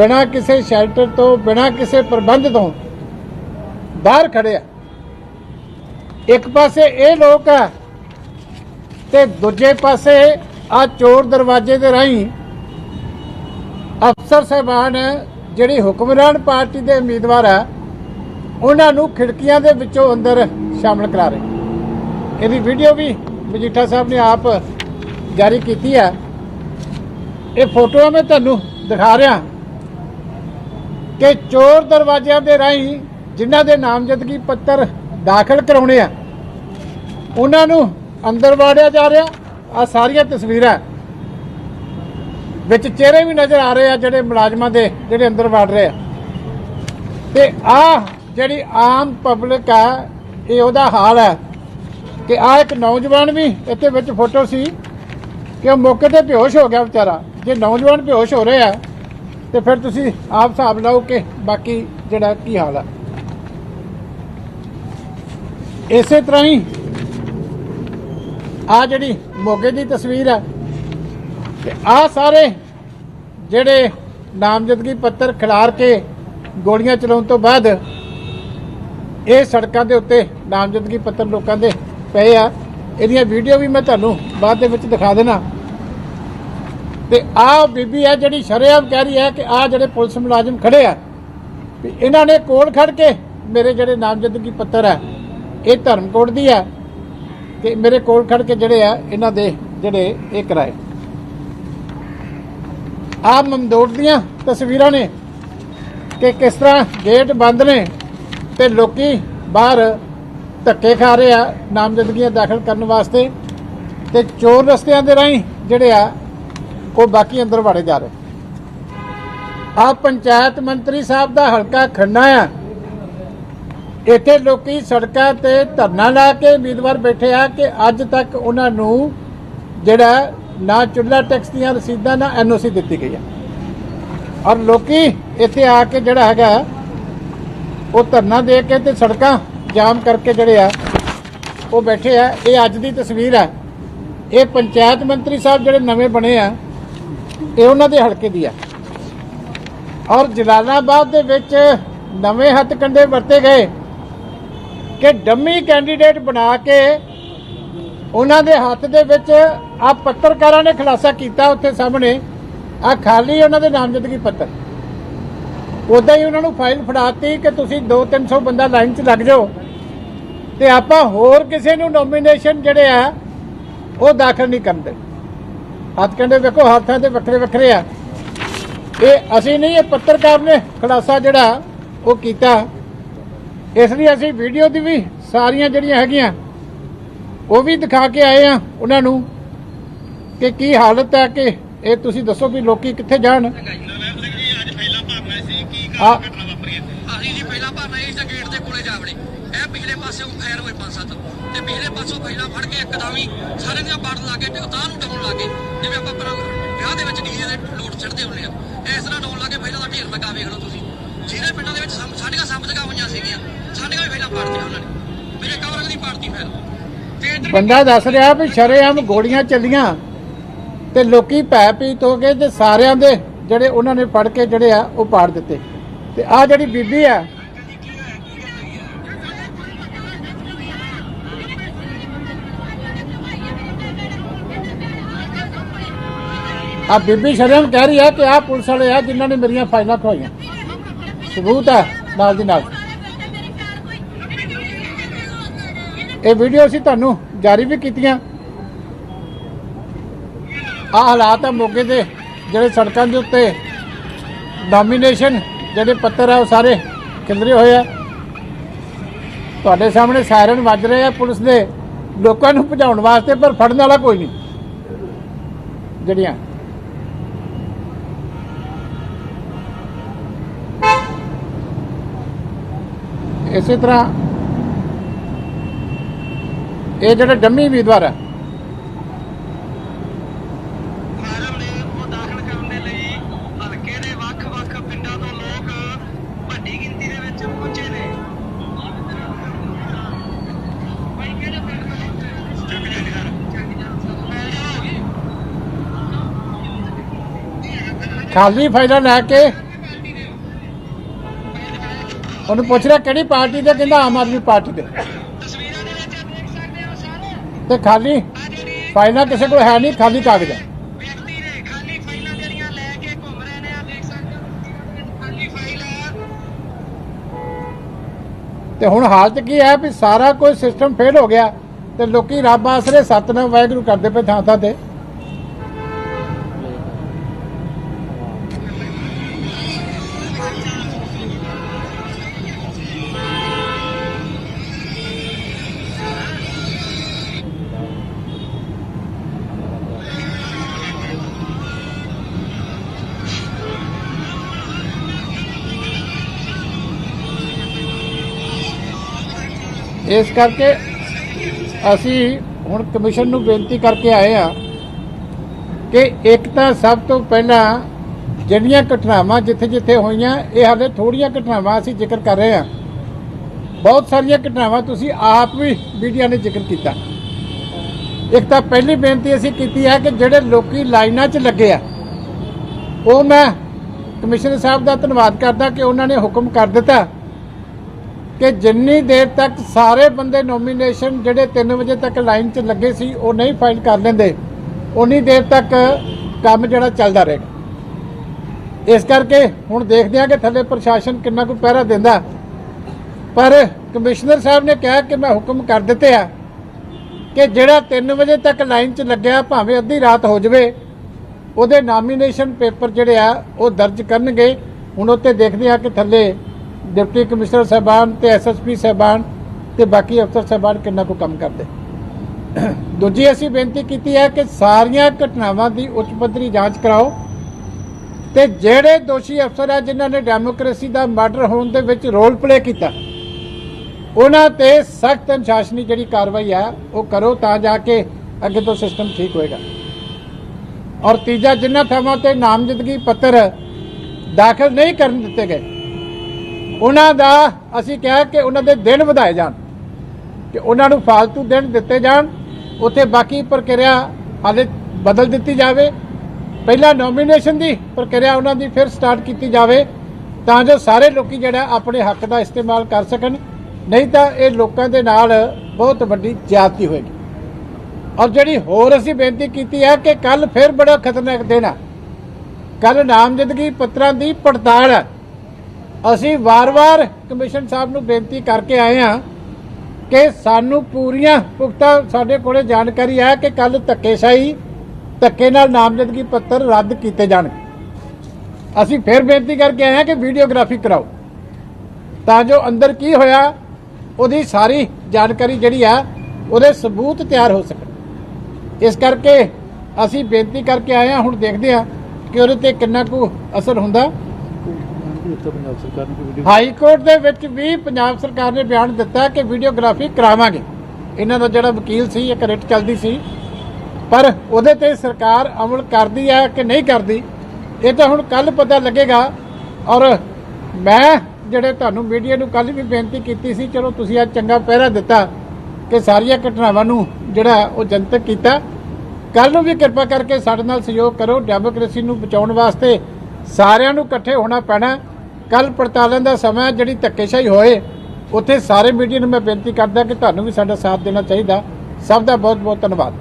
ਬਿਨਾਂ ਕਿਸੇ ਸ਼ੈਲਟਰ ਤੋਂ, ਬਿਨਾਂ ਕਿਸੇ ਪ੍ਰਬੰਧ ਤੋਂ ਬਾਹਰ ਖੜੇ ਆ। ਇੱਕ ਪਾਸੇ ਇਹ ਲੋਕ ਆ ਤੇ ਦੂਜੇ ਪਾਸੇ ਆ ਚੋਰ ਦਰਵਾਜ਼ੇ ਦੇ ਰਾਹੀਂ ਅਫਸਰ ਸਾਹਿਬਾਨ ਜਿਹੜੀ ਹੁਕਮਰਾਨ ਪਾਰਟੀ ਦੇ ਉਮੀਦਵਾਰ ਆ, ਉਹਨਾਂ ਨੂੰ ਖਿੜਕੀਆਂ ਦੇ ਵਿੱਚੋਂ ਅੰਦਰ ਸ਼ਾਮਲ ਕਰਾ ਰਹੇ। ਇਹਦੀ ਵੀਡੀਓ ਵੀ ਮਜੀਠਾ ਸਾਹਿਬ ਨੇ ਆਪ ਜਾਰੀ ਕੀਤੀ ਆ। ਇਹ ਫੋਟੋਆਂ ਮੈਂ ਤੁਹਾਨੂੰ ਦਿਖਾ ਰਿਹਾ। ਕਿ ਚੋਰ ਦਰਵਾਜ਼ਿਆਂ ਦੇ ਰਾਹੀਂ ਜਿਨ੍ਹਾਂ ਦੇ ਨਾਮਜ਼ਦਗੀ ਪੱਤਰ ਦਾਖਲ ਕਰਾਉਣੇ ਆ, ਉਹਨਾਂ ਨੂੰ ਅੰਦਰ ਵਾੜਿਆ ਜਾ ਰਿਹਾ। ਆ ਸਾਰੀਆਂ ਤਸਵੀਰਾਂ ਵਿੱਚ ਚਿਹਰੇ ਵੀ ਨਜ਼ਰ ਆ ਰਹੇ ਆ, ਜਿਹੜੇ ਮੁਲਾਜ਼ਮਾਂ ਦੇ ਜਿਹੜੇ ਅੰਦਰ ਵੜ ਰਹੇ ਆ। ਤੇ ਆ ਜਿਹੜੀ ਆਮ ਪਬਲਿਕ ਆ, ਇਹ ਉਹਦਾ ਹਾਲ ਹੈ ਕਿ ਆ ਇੱਕ ਨੌਜਵਾਨ ਵੀ ਇੱਥੇ ਵਿੱਚ ਫੋਟੋ ਸੀ ਕਿ ਉਹ ਮੌਕੇ ਤੇ ਬੇਹੋਸ਼ ਹੋ ਗਿਆ ਵਿਚਾਰਾ। ਜੇ ਨੌਜਵਾਨ ਬੇਹੋਸ਼ ਹੋ ਰਹੇ ਆ ਤੇ ਫਿਰ ਤੁਸੀਂ ਆਪ ਹਿਸਾਬ ਲਾਓ ਕਿ ਬਾਕੀ ਜਿਹੜਾ ਕੀ ਹਾਲ ਆ। ਇਸੇ ਤਰ੍ਹਾਂ ਹੀ ਆ ਜਿਹੜੀ ਮੋਗੇ ਦੀ ਤਸਵੀਰ ਹੈ ਤੇ ਆ ਸਾਰੇ ਜਿਹੜੇ ਨਾਮਜ਼ਦਗੀ ਪੱਤਰ ਖਿਲਾਰ ਕੇ ਗੋਲੀਆਂ ਚਲਾਉਣ ਤੋਂ ਬਾਅਦ ਇਹ ਸੜਕਾਂ ਦੇ ਉੱਤੇ ਨਾਮਜ਼ਦਗੀ ਪੱਤਰ ਲੋਕਾਂ ਦੇ ਪਏ ਆ। ਇਹਦੀਆਂ ਵੀਡੀਓ ਵੀ ਮੈਂ ਤੁਹਾਨੂੰ ਬਾਅਦ ਦੇ ਵਿੱਚ ਦਿਖਾ ਦੇਣਾ। ਤੇ ਆਹ ਬੀਬੀ ਹੈ ਜਿਹੜੀ ਸ਼ਰੇਆਮ ਕਹਿ ਰਹੀ ਹੈ ਕਿ ਆਹ ਜਿਹੜੇ ਪੁਲਿਸ ਮੁਲਾਜ਼ਮ ਖੜੇ ਆ ਵੀ ਇਹਨਾਂ ਨੇ ਕੋਲ ਖੜ ਕੇ ਮੇਰੇ ਜਿਹੜੇ ਨਾਮਜ਼ਦਗੀ ਪੱਤਰ ਹੈ ਇਹ ਧਰਮਕੋਟ ਦੀ ਆ, ਤੇ ਮੇਰੇ ਕੋਲ ਖੜ ਕੇ ਜਿਹੜੇ ਆ, ਇਹਨਾਂ ਦੇ ਜਿਹੜੇ ਇਹ ਕਰਾਏ। ਆਹ ਮਮਦੋਟ ਦੀਆਂ ਤਸਵੀਰਾਂ ਨੇ ਕਿ ਕਿਸ ਤਰ੍ਹਾਂ ਗੇਟ ਬੰਦ ਨੇ ਤੇ ਲੋਕੀ ਬਾਹਰ ਧੱਕੇ ਖਾ ਰਹੇ ਆ ਨਾਮਜ਼ਦਗੀਆਂ ਦਾਖਲ ਕਰਨ ਵਾਸਤੇ ਤੇ ਚੋਰ ਰਸਤਿਆਂ ਦੇ ਰਾਹੀਂ ਜਿਹੜੇ ਆ ਉਹ ਬਾਕੀ ਅੰਦਰ ਵੜੇ ਜਾ ਰਹੇ। ਆ ਪੰਚਾਇਤ ਮੰਤਰੀ ਸਾਹਿਬ ਦਾ ਹਲਕਾ ਖੰਨਾ ਆ। ਇੱਥੇ ਲੋਕੀ ਸੜਕਾਂ ਤੇ ਧਰਨਾ ਲਾ ਕੇ ਉਮੀਦਵਾਰ ਬੈਠੇ ਆ ਕਿ ਅੱਜ ਤੱਕ ਉਹਨਾਂ ਨੂੰ ਜਿਹੜਾ ਨਾ ਚੁੱਲ੍ਹਾ ਟੈਕਸ ਦੀਆਂ ਰਸੀਦਾਂ, ਨਾ ਐਨਓਸੀ ਦਿੱਤੀ ਗਈ ਆ। ਔਰ ਲੋਕੀ ਇੱਥੇ ਆ ਕੇ ਜਿਹੜਾ ਹੈਗਾ, ਉਹ ਧਰਨਾ ਦੇ ਕੇ ਤੇ ਸੜਕਾਂ ਜਾਮ ਕਰਕੇ ਜਿਹੜੇ ਆ, ਉਹ ਬੈਠੇ ਆ। ਇਹ ਅੱਜ ਦੀ ਤਸਵੀਰ ਆ। ਇਹ ਪੰਚਾਇਤ ਮੰਤਰੀ ਸਾਹਿਬ ਜਿਹੜੇ ਨਵੇਂ ਬਣੇ ਆ ਇਹ ਉਹਨਾਂ ਦੇ ਹਲਕੇ ਦੀ ਆ। ਔਰ ਜਲਾਲਾਬਾਦ ਦੇ ਵਿੱਚ ਨਵੇਂ ਹੱਥ ਕੰਡੇ ਵਰਤੇ ਗਏ ਕਿ ਡੰਮੀ ਕੈਂਡੀਡੇਟ ਬਣਾ ਕੇ ਉਹਨਾਂ ਦੇ ਹੱਥ ਦੇ ਵਿੱਚ ਆ ਪੱਤਰਕਾਰਾਂ ਨੇ ਖੁਲਾਸਾ ਕੀਤਾ ਉੱਥੇ ਸਾਹਮਣੇ। ਆ ਖਾਲੀ ਉਹਨਾਂ ਦੇ ਨਾਮਜ਼ਦਗੀ ਪੱਤਰ। ਉਦਾਂ ਹੀ ਉਹਨਾਂ ਨੂੰ ਫਾਈਲ ਫੜਾਤੀ ਕਿ ਤੁਸੀਂ 2-300 ਬੰਦਾ ਲਾਈਨ 'ਚ ਲੱਗ ਜਾਓ। ਤੇ ਆਪਾਂ ਹੋਰ ਕਿਸੇ ਨੂੰ ਨੋਮੀਨੇਸ਼ਨ ਜਿਹੜੇ ਆ, ਉਹ ਦਾਖਲ ਨਹੀਂ ਕਰਦੇ ਹੱਥ ਕੰਡੇ ਵੇਖੋ ਹੱਥਾਂ ਦੇ ਵੱਖਰੇ ਵੱਖਰੇ ਆ। ਇਹ ਅਸੀਂ ਨਹੀਂ ਇਹ ਪੱਤਰਕਾਰ ਨੇ ਖੁਲਾਸਾ ਜਿਹੜਾ ਉਹ ਕੀਤਾ। ਇਸ ਲਈ ਅਸੀਂ ਵੀਡੀਓ ਦੀ ਵੀ ਸਾਰੀਆਂ ਜਿਹੜੀਆਂ ਹੈਗੀਆਂ ਉਹ ਵੀ ਦਿਖਾ ਕੇ ਆਏ ਆ ਉਹਨਾਂ ਨੂੰ ਕਿ ਕੀ ਹਾਲਤ ਹੈ ਕਿ ਇਹ ਤੁਸੀਂ ਦੱਸੋ ਵੀ ਲੋਕੀ ਕਿੱਥੇ ਜਾਣ। ਆ ਘਟਨਾ ਵਾਪਰੀ ਇੱਥੇ ਅਸੀਂ ਜੀ ਪਹਿਲਾਂ ਭਰਨਾ ਗੇਟ ਦੇ ਕੋਲੇ ਜਾ ਵੜੇ ਇਹ ਪਿਛਲੇ ਪਾਸੇ ਫਾਇਰ ਹੋਏ ਪੰਜ ਸੱਤ। ਤੇ ਪਿਛਲੇ ਪਾਸੋਂ ਪਹਿਲਾਂ ਫੜ ਕੇ ਇੱਕਦਮ ਹੀ ਸਾਰੇ ਦੀਆਂ ਬਾੜ ਲਾ ਕੇ ਤੇ ਨੂੰ ਡਾਉਣ ਲੱਗੇ। ਜਿਵੇਂ ਆਪਾਂ ਵਿਆਹ ਦੇ ਵਿੱਚ ਡੀਜੇ ਦੇ ਲੋਟ ਚੜਦੇ ਹੁੰਦੇ ਆ। ਇਸ ਤਰ੍ਹਾਂ ਡਾਉਣ ਲੱਗੇ ਪਹਿਲਾਂ ਤਾਂ ਢੇਰ ਲੱਗਾ, ਵੇਖ ਲਓ ਤੁਸੀਂ। ਜਿਹਦੇ ਪਿੰਡਾਂ ਦੇ ਵਿੱਚ ਸਾਡੀਆਂ ਸੱਪ ਹੋਈਆਂ ਸੀਗੀਆਂ। ਸਾਡੀਆਂ ਵੀ ਪਹਿਲਾਂ ਪਾੜਤੀਆਂ ਉਹਨਾਂ ਨੇ। ਮੇਰੇ ਕਵਰ ਦੀ ਪਾੜਤੀ ਫਿਰ ਬੰਦਾ ਦੱਸ ਰਿਹਾ ਵੀ ਸ਼ਰੇਆਮ ਗੋਲੀਆਂ ਚੱਲੀਆਂ ਤੇ ਲੋਕੀ ਭੈ ਪੀਤ ਹੋ ਗਏ ਤੇ ਸਾਰਿਆਂ ਦੇ ਜਿਹੜੇ ਉਹਨਾਂ ਨੇ ਫੜ ਕੇ ਜਿਹੜੇ ਆ ਉਹ ਪਾੜ ਦਿੱਤੇ। ਤੇ ਆ ਜਿਹੜੀ ਬੀਬੀ ਆ ਆ ਬੀਬੀ ਸ਼ਰਮ ਕਹਿ ਰਹੀ ਹੈ ਕਿ ਆ ਪੁਲਿਸ ਵਾਲੇ ਆ ਜਿਨ੍ਹਾਂ ਨੇ ਮੇਰੀਆਂ ਫਾਈਲਾਂ ਖਵਾਈਆਂ ਸਬੂਤ ਹੈ, ਨਾਲ ਦੀ ਨਾਲ। ਇਹ ਵੀਡੀਓ ਅਸੀਂ ਤੁਹਾਨੂੰ ਜਾਰੀ ਵੀ ਕੀਤੀਆਂ। ਆ ਹਾਲਾਤ ਆ ਮੋਗੇ ਦੇ, ਜਿਹੜੇ ਸੜਕਾਂ ਦੇ ਉੱਤੇ ਡੋਮੀਨੇਸ਼ਨ ਜਿਹੜੇ ਪੱਤਰ ਆ ਉਹ ਸਾਰੇ ਖਿਲਰੇ ਹੋਏ ਆ। ਤੁਹਾਡੇ ਸਾਹਮਣੇ ਸਾਇਰਨ ਵੱਜ ਰਹੇ ਆ ਪੁਲਿਸ ਦੇ ਲੋਕਾਂ ਨੂੰ ਭਜਾਉਣ ਵਾਸਤੇ, ਪਰ ਫੜਨ ਵਾਲਾ ਕੋਈ ਨਹੀਂ। ਜਿਹੜੀਆਂ ਇਸੇ ਤਰ੍ਹਾਂ ਇਹ ਜਿਹੜਾ ਡੰਮੀ ਉਮੀਦਵਾਰ ਹੈ ਫਾਰਮ ਨੇ ਉਹ ਦਾਖਲ ਕਰਨ ਦੇ ਲਈ ਹਲਕੇ ਦੇ ਵੱਖ-ਵੱਖ ਪਿੰਡਾਂ ਤੋਂ ਲੋਕ ਵੱਡੀ ਗਿਣਤੀ ਦੇ ਵਿੱਚ ਪਹੁੰਚੇ ਨੇ। ਭਾਈ ਕਿਹੜੇ ਪਿੰਡ ਤੋਂ ਚੱਕ ਜਾਂਦੇ ਖਾਲੀ ਫਾਈਲਾਂ ਲੈ ਕੇ ਉਹਨੂੰ ਪੁੱਛ ਰਿਹਾ ਕਿਹੜੀ ਪਾਰਟੀ ਦੇ ਕਹਿੰਦਾ ਆਮ ਆਦਮੀ ਪਾਰਟੀ ਦੇ। ਤਸਵੀਰਾਂ ਦੇ ਵਿੱਚ ਦੇਖ ਸਕਦੇ ਹੋ ਸਾਰੇ। ਤੇ ਖਾਲੀ? ਆ ਜਿਹੜੀ ਫਾਈਲਾਂ ਕਿਸੇ ਕੋਲ ਹੈ ਨਹੀਂ ਖਾਲੀ ਕਾਗਜ਼ ਹੈ। ਵਿਅਕਤੀ ਨੇ ਖਾਲੀ ਫਾਈਲਾਂ ਜਿਹੜੀਆਂ ਲੈ ਕੇ ਘੁੰਮ ਰਹੇ ਨੇ ਆ ਦੇਖ ਸਕਦੇ ਹੋ ਖਾਲੀ ਫਾਈਲ ਹੈ। ਤੇ ਹੁਣ ਹਾਲਤ ਕੀ ਹੈ ਵੀ ਸਾਰਾ ਕੋਈ ਸਿਸਟਮ ਫੇਲ ਹੋ ਗਿਆ ਤੇ ਲੋਕੀ ਰੱਬ ਆਸਰੇ ਸਤਨਾਮ ਵਾਹਿਗੁਰੂ ਕਰਦੇ ਪਏ ਥਾਂ ਥਾਂ ਤੇ। ਇਸ ਕਰਕੇ ਅਸੀਂ ਹੁਣ ਕਮਿਸ਼ਨ ਨੂੰ ਬੇਨਤੀ ਕਰਕੇ ਆਏ ਆ ਕਿ ਇੱਕ ਤਾਂ ਸਭ ਤੋਂ ਪਹਿਲਾਂ ਜਿਹੜੀਆਂ ਘਟਨਾਵਾਂ ਜਿੱਥੇ-ਜਿੱਥੇ ਹੋਈਆਂ, ਇਹ ਹਾਲੇ ਥੋੜੀਆਂ ਘਟਨਾਵਾਂ ਅਸੀਂ ਜ਼ਿਕਰ ਕਰ ਰਹੇ ਆ ਬਹੁਤ ਸਾਰੀਆਂ ਘਟਨਾਵਾਂ ਤੁਸੀਂ ਆਪ ਵੀ ਮੀਡੀਆ ਨੇ ਜ਼ਿਕਰ ਕੀਤਾ। ਇੱਕ ਤਾਂ ਪਹਿਲੀ ਬੇਨਤੀ ਅਸੀਂ ਕੀਤੀ ਹੈ ਕਿ ਜਿਹੜੇ ਲੋਕੀ ਲਾਈਨਾਂ 'ਚ ਲੱਗੇ ਆ, ਉਹ ਮੈਂ ਕਮਿਸ਼ਨਰ ਸਾਹਿਬ ਦਾ ਧੰਨਵਾਦ ਕਰਦਾ ਕਿ ਉਹਨਾਂ ਨੇ ਹੁਕਮ ਕਰ ਦਿੱਤਾ। ਕਿ ਜਿੰਨੀ ਦੇਰ ਤੱਕ ਸਾਰੇ ਬੰਦੇ ਨੋਮੀਨੇਸ਼ਨ ਜਿਹੜੇ 3 ਵਜੇ ਤੱਕ ਲਾਈਨ 'ਚ ਲੱਗੇ ਸੀ, ਉਹ ਨਹੀਂ ਫਾਈਲ ਕਰ ਲੈਂਦੇ, ਉਨੀ ਦੇਰ ਤੱਕ ਕੰਮ ਜਿਹੜਾ ਚੱਲਦਾ ਰਹੇਗਾ ਇਸ ਕਰਕੇ ਹੁਣ ਦੇਖਦੇ ਹਾਂ ਕਿ ਥੱਲੇ ਪ੍ਰਸ਼ਾਸਨ ਕਿੰਨਾ ਕੁ ਪਹਿਰਾ ਦਿੰਦਾ। ਪਰ ਕਮਿਸ਼ਨਰ ਸਾਹਿਬ ਨੇ ਕਿਹਾ ਕਿ ਮੈਂ ਹੁਕਮ ਕਰ ਦਿੱਤੇ ਆ ਕਿ ਜਿਹੜਾ 3 ਵਜੇ ਤੱਕ ਲਾਈਨ 'ਚ ਲੱਗਿਆ, ਭਾਵੇਂ ਅੱਧੀ ਰਾਤ ਹੋ ਜਾਵੇ, ਉਹਦੇ ਨਾਮੀਨੇਸ਼ਨ ਪੇਪਰ ਜਿਹੜੇ ਆ, ਉਹ ਦਰਜ ਕਰਨਗੇ। ਹੁਣ ਉੱਤੇ ਦੇਖਦੇ ਆ ਕਿ ਥੱਲੇ ਡਿਪਟੀ ਕਮਿਸ਼ਨਰ ਸਾਹਿਬਾਨ ਤੇ ਐਸਐਸਪੀ ਸਾਹਿਬਾਨ ਤੇ ਬਾਕੀ ਅਫਸਰ ਸਾਹਿਬਾਨ ਕਿੰਨਾ ਕੁ ਕੰਮ ਕਰਦੇ। ਦੂਜੀ ਅਸੀਂ ਬੇਨਤੀ ਕੀਤੀ ਹੈ ਕਿ ਸਾਰੀਆਂ ਘਟਨਾਵਾਂ ਦੀ ਉੱਚ ਪੱਧਰੀ ਜਾਂਚ ਕਰਾਓ ਤੇ ਜਿਹੜੇ ਦੋਸ਼ੀ ਅਫਸਰ ਆ ਜਿਨ੍ਹਾਂ ਨੇ ਡੈਮੋਕ੍ਰੇਸੀ ਦਾ ਮਰਡਰ ਹੋਣ ਦੇ ਵਿੱਚ ਰੋਲ ਪਲੇ ਕੀਤਾ, ਉਹਨਾਂ ਤੇ ਸਖਤ ਅਨੁਸ਼ਾਸਨੀ ਜਿਹੜੀ ਕਾਰਵਾਈ ਆ, ਉਹ ਕਰੋ ਤਾਂ ਜਾ ਕੇ ਅੱਗੇ ਤੋਂ ਸਿਸਟਮ ਠੀਕ ਹੋਏਗਾ। ਔਰ ਤੀਜਾ, ਜਿਨ੍ਹਾਂ ਥਾਵਾਂ ਤੇ ਨਾਮਜ਼ਦਗੀ ਪੱਤਰ ਦਾਖਲ ਨਹੀਂ ਕਰਨ ਦਿੱਤੇ ਗਏ ਉਹਨਾਂ ਦਾ ਅਸੀਂ ਕਿਹਾ ਕਿ ਉਹਨਾਂ ਦੇ ਦਿਨ ਵਧਾਏ ਜਾਣ, ਕਿ ਉਹਨਾਂ ਨੂੰ ਫालतू ਦਿਨ ਦਿੱਤੇ ਜਾਣ, ਉੱਥੇ ਬਾਕੀ ਪ੍ਰਕਿਰਿਆ ਹਾਲੇ ਬਦਲ ਦਿੱਤੀ ਜਾਵੇ। ਪਹਿਲਾਂ ਨੋਮੀਨੇਸ਼ਨ ਦੀ ਪ੍ਰਕਿਰਿਆ ਉਹਨਾਂ ਦੀ ਫਿਰ ਸਟਾਰਟ ਕੀਤੀ ਜਾਵੇ, ਤਾਂ ਜੋ ਸਾਰੇ ਲੋਕੀ ਜਿਹੜਾ ਆਪਣੇ ਹੱਕ ਦਾ ਇਸਤੇਮਾਲ ਕਰ ਸਕਣ। ਨਹੀਂ ਤਾਂ ਇਹ ਲੋਕਾਂ ਦੇ ਨਾਲ ਬਹੁਤ ਵੱਡੀ ਜ਼ਿਆਦਤੀ ਹੋਏਗੀ। ਔਰ ਜਿਹੜੀ ਹੋਰ ਅਸੀਂ ਬੇਨਤੀ ਕੀਤੀ ਹੈ ਕਿ ਕੱਲ ਫਿਰ ਬੜਾ ਖਤਰਨਾਕ ਦਿਨ ਆ। ਕੱਲ ਨਾਮਜ਼ਦਗੀ ਪੱਤਰਾਂ ਦੀ ਪੜਤਾਲ ਹੈ ਅਸੀਂ ਵਾਰ-ਵਾਰ ਕਮਿਸ਼ਨ ਸਾਹਿਬ ਨੂੰ ਬੇਨਤੀ ਕਰਕੇ ਆਏ ਹਾਂ ਕਿ ਸਾਨੂੰ ਪੂਰੀਆਂ ਪੁਖਤਾ ਸਾਡੇ ਕੋਲੇ ਜਾਣਕਾਰੀ ਹੈ ਕਿ ਕੱਲ ਧੱਕੇਸ਼ਾਹੀ, ਧੱਕੇ ਨਾਲ ਨਾਮਜ਼ਦਗੀ ਪੱਤਰ ਰੱਦ ਕੀਤੇ ਜਾਣਗੇ ਅਸੀਂ ਫਿਰ ਬੇਨਤੀ ਕਰਕੇ ਆਏ ਹਾਂ ਕਿ ਵੀਡੀਓਗ੍ਰਾਫੀ ਕਰਾਓ। ਤਾਂ ਜੋ ਅੰਦਰ ਕੀ ਹੋਇਆ, ਉਹਦੀ ਸਾਰੀ ਜਾਣਕਾਰੀ ਜਿਹੜੀ ਆ, ਉਹਦੇ ਸਬੂਤ ਤਿਆਰ ਹੋ ਸਕਣ। ਇਸ ਕਰਕੇ ਅਸੀਂ ਬੇਨਤੀ ਕਰਕੇ ਆਏ ਹਾਂ, ਹੁਣ ਦੇਖਦੇ ਹਾਂ ਕਿ ਉਹਦੇ ਤੇ ਕਿੰਨਾ ਕੁ ਅਸਰ ਹੁੰਦਾ। ਪੰਜਾਬ ਸਰਕਾਰ ਨੇ ਕੋਈ ਵੀਡੀਓ ਹਾਈ ਕੋਰਟ ਦੇ ਵਿੱਚ ਵੀ ਪੰਜਾਬ ਸਰਕਾਰ ਨੇ ਬਿਆਨ ਦਿੱਤਾ ਕਿ ਵੀਡੀਓਗ੍ਰਾਫੀ ਕਰਾਵਾਂਗੇ। ਇਹਨਾਂ ਦਾ ਜਿਹੜਾ ਵਕੀਲ ਸੀ ਇੱਕ ਰਿਟ ਚੱਲਦੀ ਸੀ। ਪਰ ਉਹਦੇ ਤੇ ਸਰਕਾਰ ਅਮਲ ਕਰਦੀ ਹੈ ਕਿ ਨਹੀਂ ਕਰਦੀ, ਇਹ ਤਾਂ ਹੁਣ ਕੱਲ ਪਤਾ ਲੱਗੇਗਾ। ਔਰ ਮੈਂ ਜਿਹੜੇ ਤੁਹਾਨੂੰ ਮੀਡੀਆ ਨੂੰ ਕੱਲ ਵੀ ਬੇਨਤੀ ਕੀਤੀ ਸੀ, ਚਲੋ ਤੁਸੀਂ ਅੱਜ ਚੰਗਾ ਪਹਿਰਾ ਦਿੱਤਾ ਕਿ ਸਾਰੀਆਂ ਘਟਨਾਵਾਂ ਨੂੰ ਜਿਹੜਾ ਉਹ ਜਨਤਕ ਕੀਤਾ। ਕੱਲ ਨੂੰ ਵੀ ਕਿਰਪਾ ਕਰਕੇ ਸਾਡੇ ਨਾਲ ਸਹਿਯੋਗ ਕਰੋ, ਡੈਮੋਕ੍ਰੇਸੀ ਨੂੰ ਬਚਾਉਣ ਵਾਸਤੇ ਸਾਰਿਆਂ ਨੂੰ ਇਕੱਠੇ ਹੋਣਾ ਪੈਣਾ। ਕੱਲ ਪੜਤਾਲਾਂ ਦਾ ਸਮਾਂ ਜਿਹੜੀ ਧੱਕੇਸ਼ਾਹੀ ਹੋਏ, ਉੱਥੇ ਸਾਰੇ ਮੀਡੀਆ ਨੂੰ ਮੈਂ ਬੇਨਤੀ ਕਰਦਾ ਕਿ ਤੁਹਾਨੂੰ ਵੀ ਸਾਡਾ ਸਾਥ ਦੇਣਾ ਚਾਹੀਦਾ। ਸਭ ਦਾ ਬਹੁਤ ਬਹੁਤ ਧੰਨਵਾਦ।